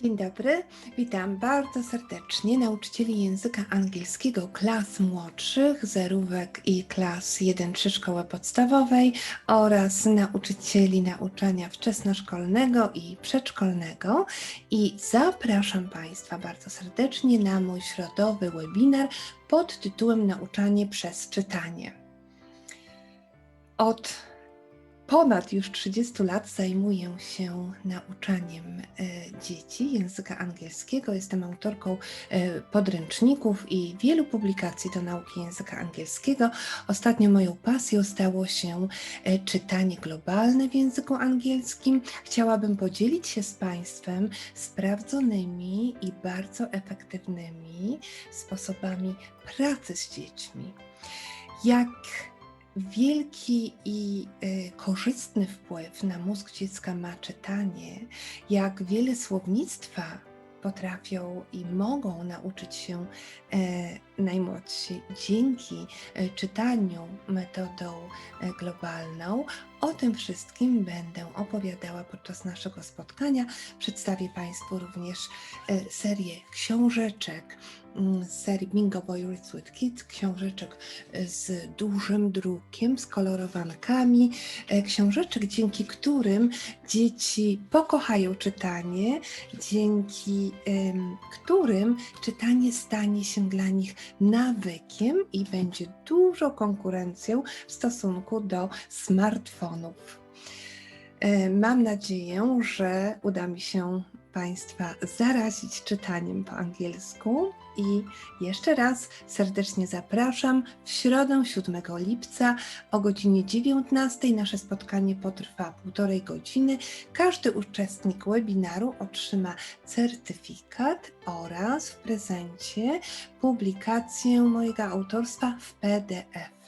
Dzień dobry, witam bardzo serdecznie nauczycieli języka angielskiego klas młodszych, zerówek i klas 1-3 szkoły podstawowej oraz nauczycieli nauczania wczesnoszkolnego i przedszkolnego. I zapraszam Państwa bardzo serdecznie na mój środowy webinar pod tytułem Nauczanie przez czytanie. Od ponad już 30 lat zajmuję się nauczaniem e, dzieci języka angielskiego. Jestem autorką e, podręczników i wielu publikacji do nauki języka angielskiego. Ostatnio moją pasją stało się e, czytanie globalne w języku angielskim. Chciałabym podzielić się z Państwem sprawdzonymi i bardzo efektywnymi sposobami pracy z dziećmi. Jak wielki i y, korzystny wpływ na mózg dziecka ma czytanie, jak wiele słownictwa potrafią i mogą nauczyć się e, najmłodsi dzięki e, czytaniu metodą e, globalną. O tym wszystkim będę opowiadała podczas naszego spotkania. Przedstawię Państwu również e, serię książeczek mm, z serii Bingo Boy Reads with Kids, książeczek e, z dużym drukiem, z kolorowankami, e, książeczek, dzięki którym dzieci pokochają czytanie, dzięki którym czytanie stanie się dla nich nawykiem i będzie dużą konkurencją w stosunku do smartfonów. E, Mam nadzieję, że uda mi się Państwa zarazić czytaniem po angielsku. I jeszcze raz serdecznie zapraszam w środę 7 lipca o godzinie 19. Nasze spotkanie potrwa półtorej godziny. Każdy uczestnik webinaru otrzyma certyfikat oraz w prezencie publikację mojego autorstwa w PDF.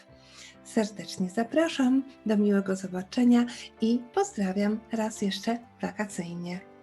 Serdecznie zapraszam do miłego zobaczenia i pozdrawiam raz jeszcze wakacyjnie.